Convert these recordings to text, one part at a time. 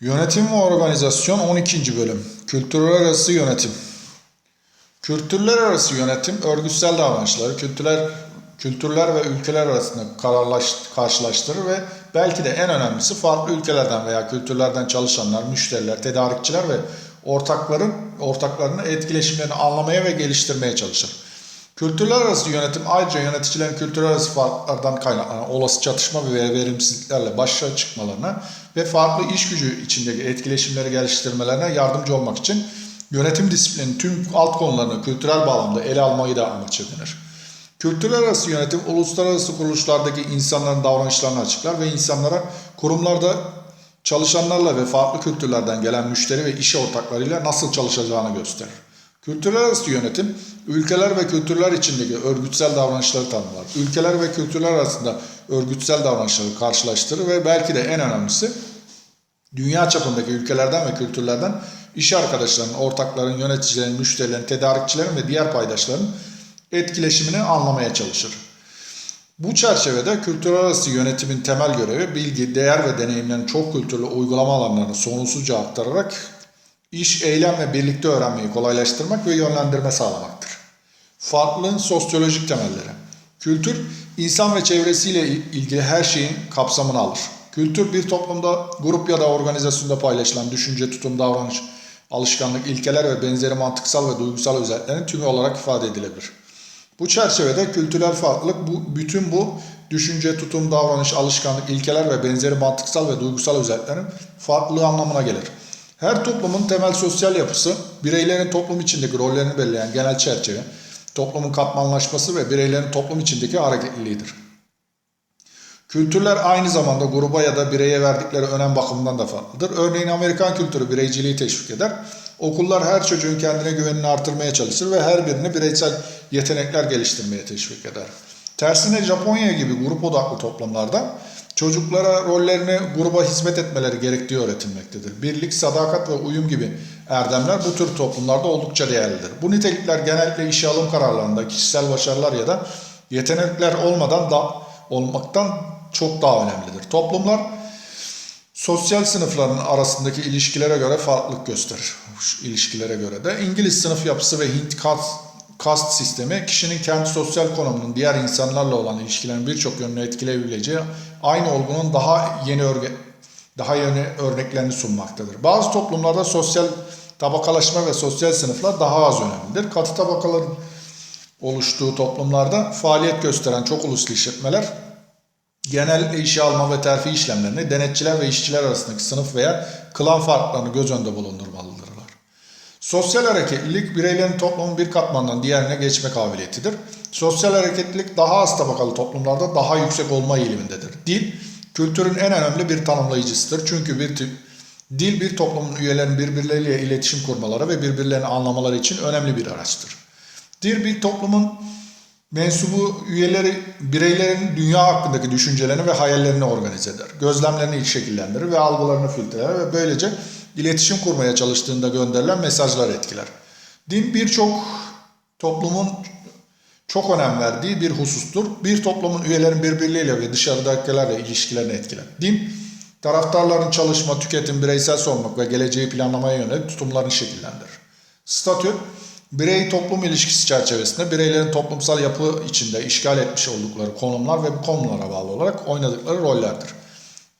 Yönetim ve Organizasyon 12. Bölüm Kültürler Arası Yönetim Kültürler arası yönetim, örgütsel davranışları, kültürler, kültürler ve ülkeler arasında kararlaş, karşılaştırır ve belki de en önemlisi farklı ülkelerden veya kültürlerden çalışanlar, müşteriler, tedarikçiler ve ortakların ortaklarının etkileşimlerini anlamaya ve geliştirmeye çalışır. Kültürler arası yönetim ayrıca yöneticilerin kültürler arası farklardan kaynaklanan olası çatışma ve verimsizliklerle başa çıkmalarına ve farklı iş gücü içindeki etkileşimleri geliştirmelerine yardımcı olmak için yönetim disiplinin tüm alt konularını kültürel bağlamda ele almayı da amaç edinir. Kültürler arası yönetim uluslararası kuruluşlardaki insanların davranışlarını açıklar ve insanlara kurumlarda çalışanlarla ve farklı kültürlerden gelen müşteri ve iş ortaklarıyla nasıl çalışacağını gösterir. Kültürler arası yönetim, ülkeler ve kültürler içindeki örgütsel davranışları tanımlar. Ülkeler ve kültürler arasında örgütsel davranışları karşılaştırır ve belki de en önemlisi dünya çapındaki ülkelerden ve kültürlerden iş arkadaşlarının, ortakların, yöneticilerin, müşterilerin, tedarikçilerin ve diğer paydaşların etkileşimini anlamaya çalışır. Bu çerçevede kültürel arası yönetimin temel görevi bilgi, değer ve deneyimlerin çok kültürlü uygulama alanlarını sonsuzca aktararak iş, eylem ve birlikte öğrenmeyi kolaylaştırmak ve yönlendirme sağlamaktır. Farklılığın sosyolojik temelleri. Kültür, insan ve çevresiyle ilgili her şeyin kapsamını alır. Kültür bir toplumda grup ya da organizasyonda paylaşılan düşünce, tutum, davranış, alışkanlık, ilkeler ve benzeri mantıksal ve duygusal özelliklerin tümü olarak ifade edilebilir. Bu çerçevede kültürel farklılık bu, bütün bu düşünce, tutum, davranış, alışkanlık, ilkeler ve benzeri mantıksal ve duygusal özelliklerin farklılığı anlamına gelir. Her toplumun temel sosyal yapısı, bireylerin toplum içindeki rollerini belirleyen genel çerçeve, toplumun katmanlaşması ve bireylerin toplum içindeki hareketliliğidir. Kültürler aynı zamanda gruba ya da bireye verdikleri önem bakımından da farklıdır. Örneğin Amerikan kültürü bireyciliği teşvik eder. Okullar her çocuğun kendine güvenini artırmaya çalışır ve her birini bireysel yetenekler geliştirmeye teşvik eder. Tersine Japonya gibi grup odaklı toplumlarda çocuklara rollerini gruba hizmet etmeleri gerektiği öğretilmektedir. Birlik, sadakat ve uyum gibi erdemler bu tür toplumlarda oldukça değerlidir. Bu nitelikler genellikle işe alım kararlarında kişisel başarılar ya da yetenekler olmadan da olmaktan çok daha önemlidir. Toplumlar sosyal sınıfların arasındaki ilişkilere göre farklılık gösterir. İlişkilere göre de İngiliz sınıf yapısı ve Hint kast, kast sistemi kişinin kendi sosyal konumunun diğer insanlarla olan ilişkilerin birçok yönünü etkileyebileceği aynı olgunun daha yeni örge, daha yeni örneklerini sunmaktadır. Bazı toplumlarda sosyal tabakalaşma ve sosyal sınıflar daha az önemlidir. Katı tabakaların oluştuğu toplumlarda faaliyet gösteren çok uluslu işletmeler genel işe alma ve terfi işlemlerini denetçiler ve işçiler arasındaki sınıf veya klan farklarını göz önünde bulundurmalıdırlar. Sosyal hareketlilik bireylerin toplumun bir katmandan diğerine geçme kabiliyetidir. Sosyal hareketlilik daha az tabakalı toplumlarda daha yüksek olma eğilimindedir. Dil, kültürün en önemli bir tanımlayıcısıdır. Çünkü bir tip, dil bir toplumun üyelerinin birbirleriyle iletişim kurmaları ve birbirlerini anlamaları için önemli bir araçtır. Dil bir toplumun mensubu üyeleri bireylerin dünya hakkındaki düşüncelerini ve hayallerini organize eder. Gözlemlerini şekillendirir ve algılarını filtreler ve böylece iletişim kurmaya çalıştığında gönderilen mesajlar etkiler. Din birçok toplumun çok önem verdiği bir husustur. Bir toplumun üyelerin birbirleriyle ve dışarıdakilerle ilişkilerini etkiler. Din, taraftarların çalışma, tüketim, bireysel sorumluluk ve geleceği planlamaya yönelik tutumlarını şekillendirir. Statü, birey toplum ilişkisi çerçevesinde bireylerin toplumsal yapı içinde işgal etmiş oldukları konumlar ve bu konumlara bağlı olarak oynadıkları rollerdir.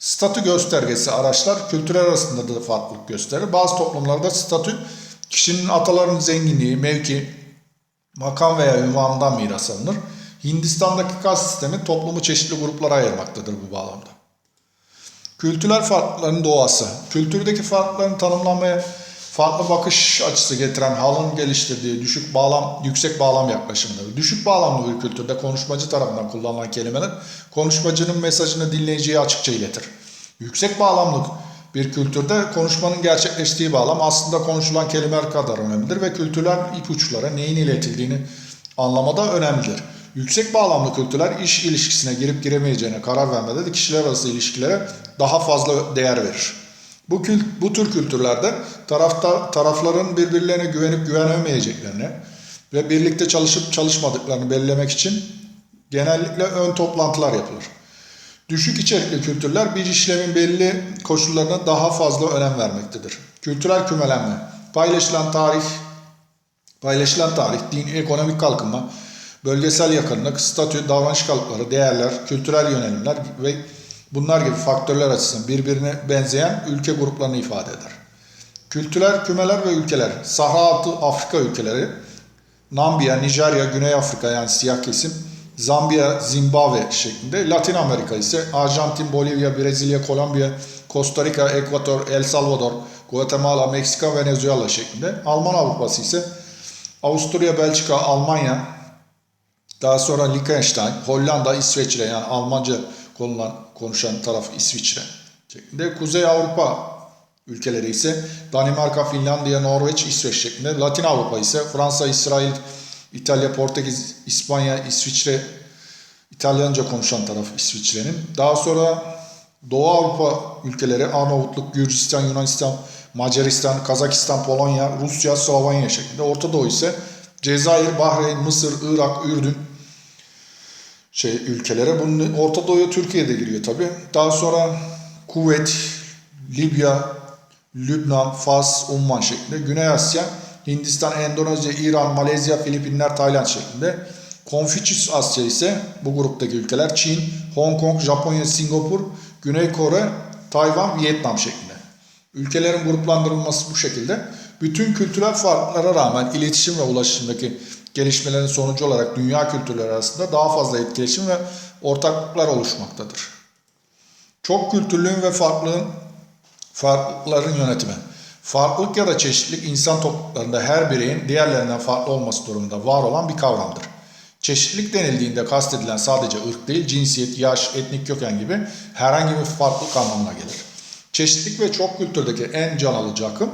Statü göstergesi araçlar kültürel arasında da farklılık gösterir. Bazı toplumlarda statü kişinin atalarının zenginliği, mevki, makam veya ünvanından miras alınır. Hindistan'daki kas sistemi toplumu çeşitli gruplara ayırmaktadır bu bağlamda. Kültürel farklılıkların doğası. Kültürdeki farklılıkların tanımlanmaya farklı bakış açısı getiren Hall'ın geliştirdiği düşük bağlam, yüksek bağlam yaklaşımıdır. Düşük bağlamlı bir kültürde konuşmacı tarafından kullanılan kelimeler konuşmacının mesajını dinleyiciye açıkça iletir. Yüksek bağlamlı bir kültürde konuşmanın gerçekleştiği bağlam aslında konuşulan kelimeler kadar önemlidir ve kültürel ipuçlara neyin iletildiğini anlamada önemlidir. Yüksek bağlamlı kültürler iş ilişkisine girip giremeyeceğine karar vermede de kişiler arası ilişkilere daha fazla değer verir. Bu, kült, bu tür kültürlerde tarafta, tarafların birbirlerine güvenip güvenemeyeceklerini ve birlikte çalışıp çalışmadıklarını belirlemek için genellikle ön toplantılar yapılır. Düşük içerikli kültürler bir işlemin belli koşullarına daha fazla önem vermektedir. Kültürel kümelenme, paylaşılan tarih, paylaşılan tarih, din, ekonomik kalkınma, bölgesel yakınlık, statü, davranış kalıpları, değerler, kültürel yönelimler ve bunlar gibi faktörler açısından birbirine benzeyen ülke gruplarını ifade eder. Kültürel kümeler ve ülkeler, Sahra altı Afrika ülkeleri, Namibya, Nijerya, Güney Afrika yani siyah kesim, Zambiya, Zimbabwe şeklinde. Latin Amerika ise Arjantin, Bolivya, Brezilya, Kolombiya, Costa Rica, Ekvator, El Salvador, Guatemala, Meksika, Venezuela şeklinde. Alman Avrupası ise Avusturya, Belçika, Almanya, daha sonra Liechtenstein, Hollanda, İsveçre yani Almanca konulan, konuşan taraf İsviçre şeklinde. Kuzey Avrupa ülkeleri ise Danimarka, Finlandiya, Norveç, İsveç şeklinde. Latin Avrupa ise Fransa, İsrail, İtalya, Portekiz, İspanya, İsviçre, İtalyanca konuşan taraf İsviçre'nin. Daha sonra Doğu Avrupa ülkeleri Arnavutluk, Gürcistan, Yunanistan, Macaristan, Kazakistan, Polonya, Rusya, Slovenya şeklinde. Orta Doğu ise Cezayir, Bahreyn, Mısır, Irak, Ürdün şey ülkelere. Bunun Orta Doğu'ya Türkiye de giriyor tabi. Daha sonra Kuveyt, Libya, Lübnan, Fas, Umman şeklinde. Güney Asya, Hindistan, Endonezya, İran, Malezya, Filipinler, Tayland şeklinde. Konfüçyüs Asya ise bu gruptaki ülkeler Çin, Hong Kong, Japonya, Singapur, Güney Kore, Tayvan, Vietnam şeklinde. Ülkelerin gruplandırılması bu şekilde. Bütün kültürel farklara rağmen iletişim ve ulaşımdaki gelişmelerin sonucu olarak dünya kültürleri arasında daha fazla etkileşim ve ortaklıklar oluşmaktadır. Çok kültürlüğün ve farklılığın farklılıkların yönetimi. Farklılık ya da çeşitlilik insan topluluklarında her bireyin diğerlerinden farklı olması durumunda var olan bir kavramdır. Çeşitlilik denildiğinde kastedilen sadece ırk değil, cinsiyet, yaş, etnik köken gibi herhangi bir farklılık anlamına gelir. Çeşitlilik ve çok kültürdeki en can alıcı akım,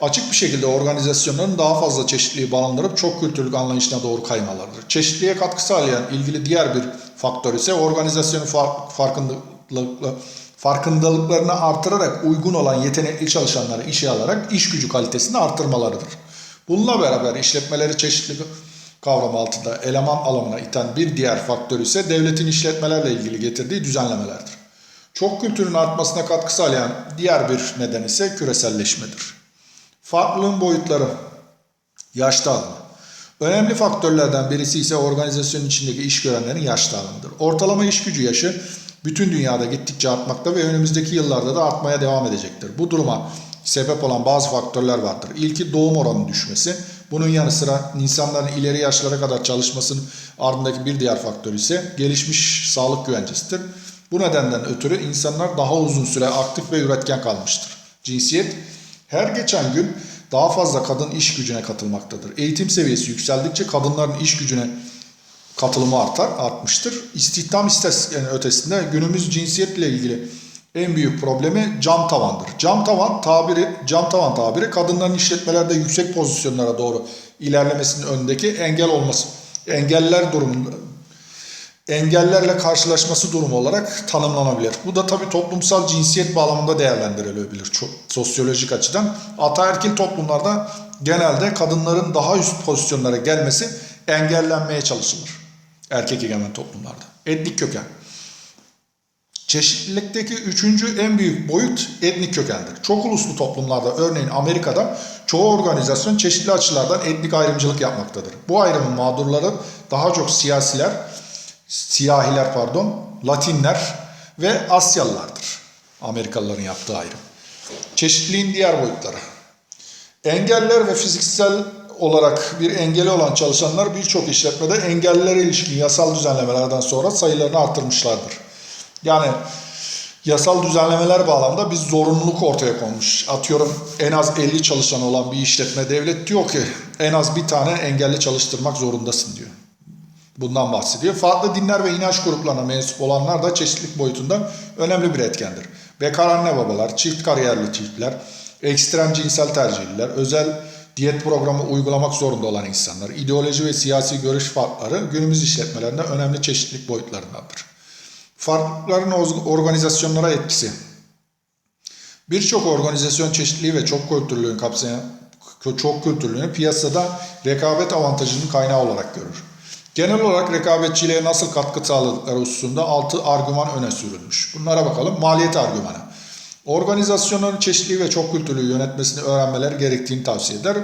açık bir şekilde organizasyonların daha fazla çeşitliliği barındırıp çok kültürlük anlayışına doğru kaymalarıdır. Çeşitliliğe katkı sağlayan ilgili diğer bir faktör ise organizasyonun fark, farkındalıklı, farkındalıklarını artırarak uygun olan yetenekli çalışanları işe alarak iş gücü kalitesini artırmalarıdır. Bununla beraber işletmeleri çeşitli kavramı altında eleman alımına iten bir diğer faktör ise devletin işletmelerle ilgili getirdiği düzenlemelerdir. Çok kültürün artmasına katkı sağlayan diğer bir neden ise küreselleşmedir. Farklılığın boyutları, yaş dağılımı. Önemli faktörlerden birisi ise organizasyonun içindeki iş görenlerin yaş dağılımıdır. Ortalama iş gücü yaşı bütün dünyada gittikçe artmakta ve önümüzdeki yıllarda da artmaya devam edecektir. Bu duruma sebep olan bazı faktörler vardır. İlki doğum oranının düşmesi. Bunun yanı sıra insanların ileri yaşlara kadar çalışmasının ardındaki bir diğer faktör ise gelişmiş sağlık güvencesidir. Bu nedenden ötürü insanlar daha uzun süre aktif ve üretken kalmıştır. Cinsiyet her geçen gün daha fazla kadın iş gücüne katılmaktadır. Eğitim seviyesi yükseldikçe kadınların iş gücüne katılımı artar, artmıştır. İstihdam istatistiklerinin ötesinde günümüz cinsiyetle ilgili en büyük problemi cam tavandır. Cam tavan tabiri, cam tavan tabiri kadınların işletmelerde yüksek pozisyonlara doğru ilerlemesinin önündeki engel olması, engeller durumunda engellerle karşılaşması durumu olarak tanımlanabilir. Bu da tabii toplumsal cinsiyet bağlamında değerlendirilebilir çok sosyolojik açıdan. Ataerkil toplumlarda genelde kadınların daha üst pozisyonlara gelmesi engellenmeye çalışılır. Erkek egemen toplumlarda. Etnik köken. Çeşitlilikteki üçüncü en büyük boyut etnik kökendir. Çok uluslu toplumlarda örneğin Amerika'da çoğu organizasyon çeşitli açılardan etnik ayrımcılık yapmaktadır. Bu ayrımın mağdurları daha çok siyasiler, siyahiler pardon, Latinler ve Asyalılardır. Amerikalıların yaptığı ayrım. Çeşitliliğin diğer boyutları. Engeller ve fiziksel olarak bir engeli olan çalışanlar birçok işletmede engellilere ilişkin yasal düzenlemelerden sonra sayılarını artırmışlardır. Yani yasal düzenlemeler bağlamında bir zorunluluk ortaya konmuş. Atıyorum en az 50 çalışan olan bir işletme devlet diyor ki en az bir tane engelli çalıştırmak zorundasın diyor. Bundan bahsediyor. Farklı dinler ve inanç gruplarına mensup olanlar da çeşitlilik boyutunda önemli bir etkendir. Bekar anne babalar, çift kariyerli çiftler, ekstrem cinsel tercihliler, özel diyet programı uygulamak zorunda olan insanlar, ideoloji ve siyasi görüş farkları günümüz işletmelerinde önemli çeşitlilik boyutlarındandır. Farklılıkların organizasyonlara etkisi. Birçok organizasyon çeşitliliği ve çok kültürlülüğün kapsayan çok kültürlülüğünü piyasada rekabet avantajının kaynağı olarak görür. Genel olarak rekabetçiliğe nasıl katkı sağladıkları hususunda 6 argüman öne sürülmüş. Bunlara bakalım. Maliyet argümanı. Organizasyonların çeşitli ve çok kültürlü yönetmesini öğrenmeleri gerektiğini tavsiye eder.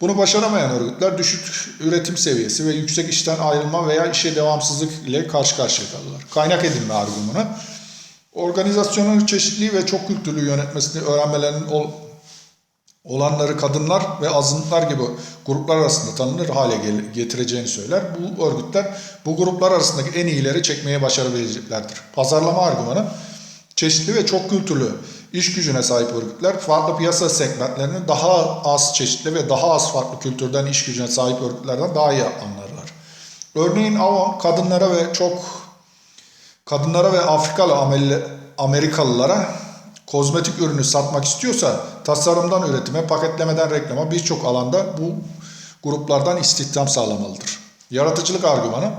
Bunu başaramayan örgütler düşük üretim seviyesi ve yüksek işten ayrılma veya işe devamsızlık ile karşı karşıya kalırlar. Kaynak edinme argümanı. Organizasyonların çeşitli ve çok kültürlü yönetmesini öğrenmelerinin olanları kadınlar ve azınlıklar gibi gruplar arasında tanınır hale getireceğini söyler. Bu örgütler bu gruplar arasındaki en iyileri çekmeye başarabileceklerdir. Pazarlama argümanı çeşitli ve çok kültürlü iş gücüne sahip örgütler farklı piyasa segmentlerini daha az çeşitli ve daha az farklı kültürden iş gücüne sahip örgütlerden daha iyi anlarlar. Örneğin Avon kadınlara ve çok kadınlara ve Afrikalı Amerikalılara kozmetik ürünü satmak istiyorsa tasarımdan üretime, paketlemeden reklama birçok alanda bu gruplardan istihdam sağlamalıdır. Yaratıcılık argümanı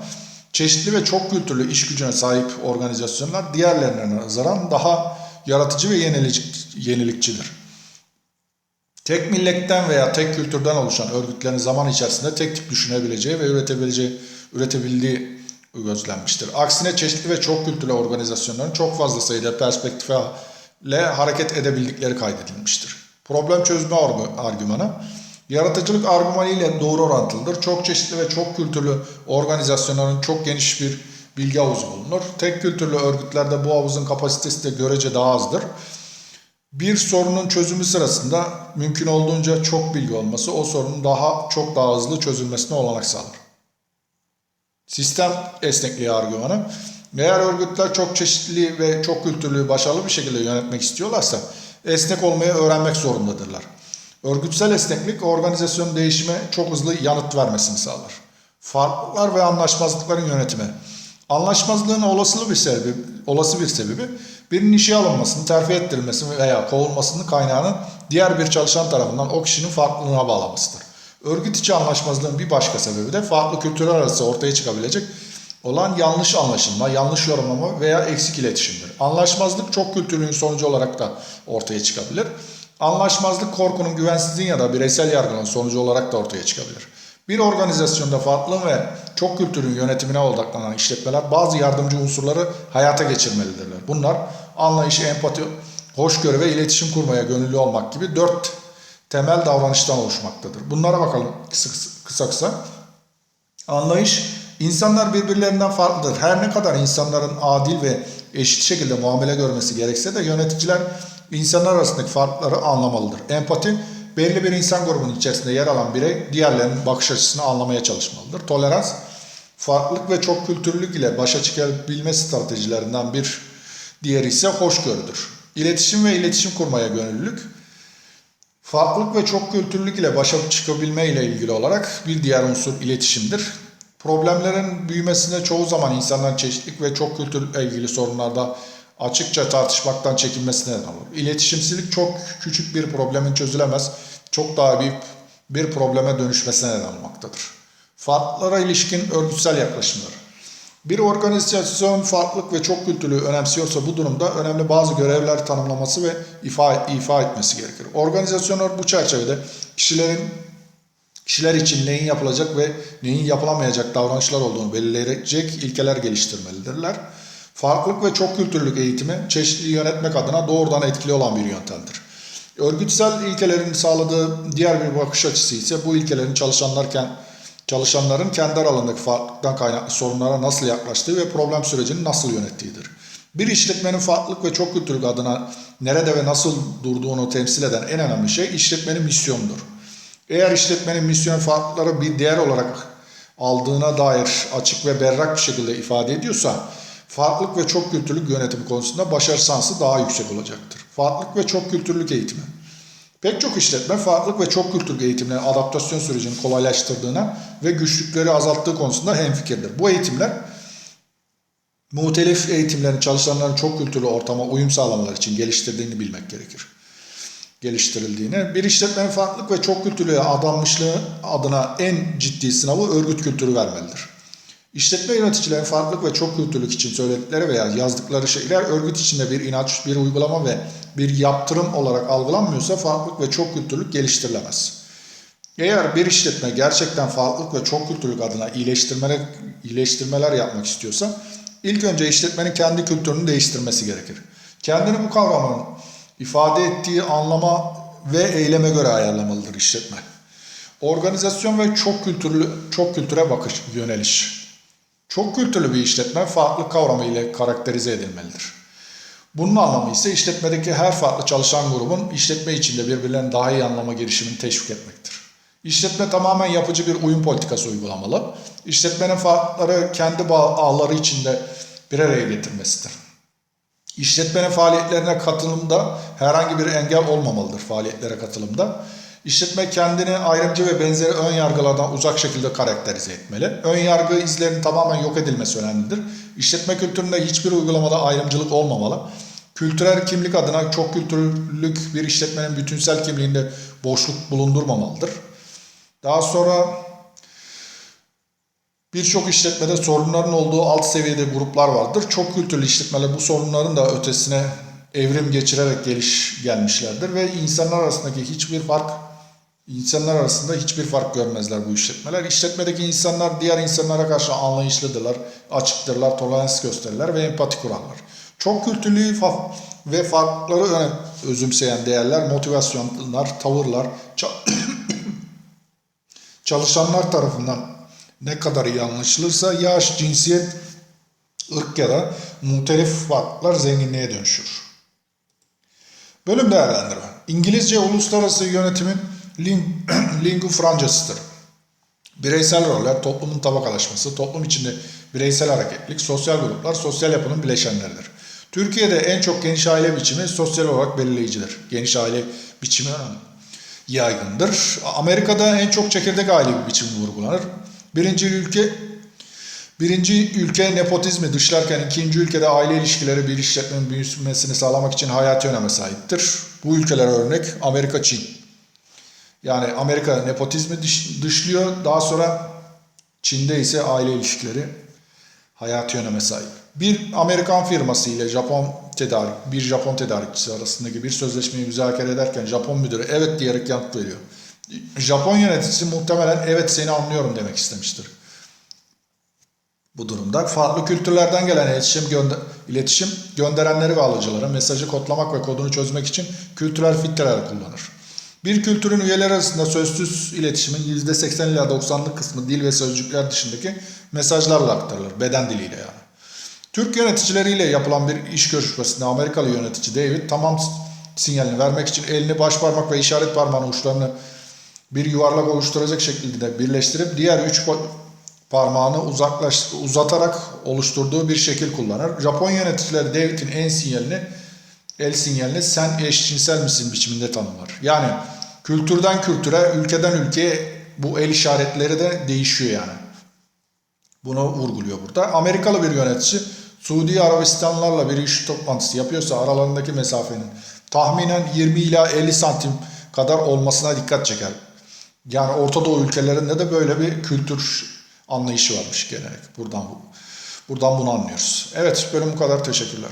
çeşitli ve çok kültürlü iş gücüne sahip organizasyonlar diğerlerine nazaran daha yaratıcı ve yenilik, yenilikçidir. Tek milletten veya tek kültürden oluşan örgütlerin zaman içerisinde tek tip düşünebileceği ve üretebileceği, üretebildiği gözlenmiştir. Aksine çeşitli ve çok kültürlü organizasyonların çok fazla sayıda perspektifle hareket edebildikleri kaydedilmiştir. Problem çözme argü- argümanı, yaratıcılık argümanı ile doğru orantılıdır. Çok çeşitli ve çok kültürlü organizasyonların çok geniş bir bilgi havuzu bulunur. Tek kültürlü örgütlerde bu havuzun kapasitesi de görece daha azdır. Bir sorunun çözümü sırasında mümkün olduğunca çok bilgi olması o sorunun daha çok daha hızlı çözülmesine olanak sağlar. Sistem esnekliği argümanı. Eğer örgütler çok çeşitli ve çok kültürlü başarılı bir şekilde yönetmek istiyorlarsa esnek olmayı öğrenmek zorundadırlar. Örgütsel esneklik organizasyonun değişime çok hızlı yanıt vermesini sağlar. Farklılıklar ve anlaşmazlıkların yönetimi. Anlaşmazlığın olasılığı bir sebebi, olası bir sebebi birinin işe alınmasını, terfi ettirilmesi veya kovulmasının kaynağını diğer bir çalışan tarafından o kişinin farklılığına bağlamasıdır. Örgüt içi anlaşmazlığın bir başka sebebi de farklı kültürler arası ortaya çıkabilecek olan yanlış anlaşılma, yanlış yorumlama veya eksik iletişimdir. Anlaşmazlık çok kültürlüğün sonucu olarak da ortaya çıkabilir. Anlaşmazlık korkunun, güvensizliğin ya da bireysel yargının sonucu olarak da ortaya çıkabilir. Bir organizasyonda farklı ve çok kültürün yönetimine odaklanan işletmeler bazı yardımcı unsurları hayata geçirmelidirler. Bunlar anlayış, empati, hoşgörü ve iletişim kurmaya gönüllü olmak gibi dört temel davranıştan oluşmaktadır. Bunlara bakalım kısa kısa. kısa. Anlayış, insanlar birbirlerinden farklıdır. Her ne kadar insanların adil ve eşit şekilde muamele görmesi gerekse de yöneticiler insanlar arasındaki farkları anlamalıdır. Empati, belli bir insan grubunun içerisinde yer alan birey diğerlerinin bakış açısını anlamaya çalışmalıdır. Tolerans, farklılık ve çok kültürlülük ile başa çıkabilme stratejilerinden bir diğeri ise hoşgörüdür. İletişim ve iletişim kurmaya gönüllülük, Farklılık ve çok kültürlülük ile başa çıkabilme ile ilgili olarak bir diğer unsur iletişimdir. Problemlerin büyümesine çoğu zaman insanların çeşitlilik ve çok kültürle ilgili sorunlarda açıkça tartışmaktan çekinmesine neden olur. İletişimsizlik çok küçük bir problemin çözülemez, çok daha büyük bir probleme dönüşmesine neden olmaktadır. Farklılara ilişkin örgütsel yaklaşımlar. Bir organizasyon farklılık ve çok kültürlüğü önemsiyorsa bu durumda önemli bazı görevler tanımlaması ve ifa, ifa etmesi gerekir. Organizasyonlar bu çerçevede kişilerin kişiler için neyin yapılacak ve neyin yapılamayacak davranışlar olduğunu belirleyecek ilkeler geliştirmelidirler. Farklılık ve çok kültürlük eğitimi çeşitli yönetmek adına doğrudan etkili olan bir yöntemdir. Örgütsel ilkelerin sağladığı diğer bir bakış açısı ise bu ilkelerin çalışanlarken çalışanların kendi aralarındaki farklılıktan kaynaklı sorunlara nasıl yaklaştığı ve problem sürecini nasıl yönettiğidir. Bir işletmenin farklılık ve çok kültürlük adına nerede ve nasıl durduğunu temsil eden en önemli şey işletmenin misyonudur. Eğer işletmenin misyon farklılıkları bir değer olarak aldığına dair açık ve berrak bir şekilde ifade ediyorsa, farklılık ve çok kültürlük yönetimi konusunda başarı şansı daha yüksek olacaktır. Farklılık ve çok kültürlük eğitimi. Pek çok işletme farklılık ve çok kültürlük eğitimlerin adaptasyon sürecini kolaylaştırdığına ve güçlükleri azalttığı konusunda hemfikirdir. Bu eğitimler muhtelif eğitimlerin çalışanların çok kültürlü ortama uyum sağlamaları için geliştirdiğini bilmek gerekir. Geliştirildiğini. Bir işletmenin farklılık ve çok kültürlüğe adanmışlığı adına en ciddi sınavı örgüt kültürü vermelidir. İşletme yöneticilerin farklılık ve çok kültürlük için söyledikleri veya yazdıkları şeyler örgüt içinde bir inanç, bir uygulama ve bir yaptırım olarak algılanmıyorsa farklılık ve çok kültürlük geliştirilemez. Eğer bir işletme gerçekten farklılık ve çok kültürlük adına iyileştirmeler, iyileştirmeler yapmak istiyorsa ilk önce işletmenin kendi kültürünü değiştirmesi gerekir. Kendini bu kavramın ifade ettiği anlama ve eyleme göre ayarlamalıdır işletme. Organizasyon ve çok kültürlü çok kültüre bakış yöneliş. Çok kültürlü bir işletme farklı kavramı ile karakterize edilmelidir. Bunun anlamı ise işletmedeki her farklı çalışan grubun işletme içinde birbirlerini daha iyi anlama girişimini teşvik etmektir. İşletme tamamen yapıcı bir uyum politikası uygulamalı. İşletmenin farkları kendi ağları içinde bir araya getirmesidir. İşletmenin faaliyetlerine katılımda herhangi bir engel olmamalıdır faaliyetlere katılımda. İşletme kendini ayrımcı ve benzeri ön yargılardan uzak şekilde karakterize etmeli. Ön yargı izlerinin tamamen yok edilmesi önemlidir. İşletme kültüründe hiçbir uygulamada ayrımcılık olmamalı. Kültürel kimlik adına çok kültürlük bir işletmenin bütünsel kimliğinde boşluk bulundurmamalıdır. Daha sonra birçok işletmede sorunların olduğu alt seviyede gruplar vardır. Çok kültürlü işletmeler bu sorunların da ötesine evrim geçirerek geliş gelmişlerdir ve insanlar arasındaki hiçbir fark insanlar arasında hiçbir fark görmezler bu işletmeler. İşletmedeki insanlar diğer insanlara karşı anlayışlıdırlar, açıktırlar, tolerans gösterirler ve empati kurarlar. Çok kültürlüğü fa- ve farkları öne özümseyen değerler, motivasyonlar, tavırlar, ça- çalışanlar tarafından ne kadar iyi anlaşılırsa yaş, cinsiyet, ırk ya da muhtelif farklar zenginliğe dönüşür. Bölüm değerlendirme. İngilizce uluslararası yönetimin ling lingu francasıdır. Bireysel roller, toplumun tabakalaşması, toplum içinde bireysel hareketlilik, sosyal gruplar, sosyal yapının bileşenleridir. Türkiye'de en çok geniş aile biçimi sosyal olarak belirleyicidir. Geniş aile biçimi önemli. Yaygındır. Amerika'da en çok çekirdek aile biçimi vurgulanır. Birinci ülke Birinci ülke nepotizmi dışlarken ikinci ülkede aile ilişkileri bir işletmenin büyümesini sağlamak için hayati öneme sahiptir. Bu ülkeler örnek Amerika, Çin. Yani Amerika nepotizmi dış- dışlıyor. Daha sonra Çin'de ise aile ilişkileri hayati öneme sahip. Bir Amerikan firması ile Japon tedarik, bir Japon tedarikçisi arasındaki bir sözleşmeyi müzakere ederken Japon müdürü evet diyerek yanıt veriyor. Japon yöneticisi muhtemelen evet seni anlıyorum demek istemiştir. Bu durumda farklı kültürlerden gelen iletişim, gönder iletişim gönderenleri ve alıcıları mesajı kodlamak ve kodunu çözmek için kültürel filtreler kullanır. Bir kültürün üyeleri arasında sözsüz iletişimin %80 ila 90'lık kısmı dil ve sözcükler dışındaki mesajlarla aktarılır. Beden diliyle yani. Türk yöneticileriyle yapılan bir iş görüşmesinde Amerikalı yönetici David tamam sinyalini vermek için elini baş parmak ve işaret parmağının uçlarını bir yuvarlak oluşturacak şekilde birleştirip diğer üç pa- parmağını uzaklaş, uzatarak oluşturduğu bir şekil kullanır. Japon yöneticileri David'in en sinyalini el sinyalini sen eşcinsel misin biçiminde tanımlar. Yani kültürden kültüre, ülkeden ülkeye bu el işaretleri de değişiyor yani. Bunu vurguluyor burada. Amerikalı bir yönetici Suudi Arabistanlarla bir iş toplantısı yapıyorsa aralarındaki mesafenin tahminen 20 ila 50 santim kadar olmasına dikkat çeker. Yani Orta Doğu ülkelerinde de böyle bir kültür anlayışı varmış gelenek. Buradan bu. Buradan bunu anlıyoruz. Evet bölüm bu kadar. Teşekkürler.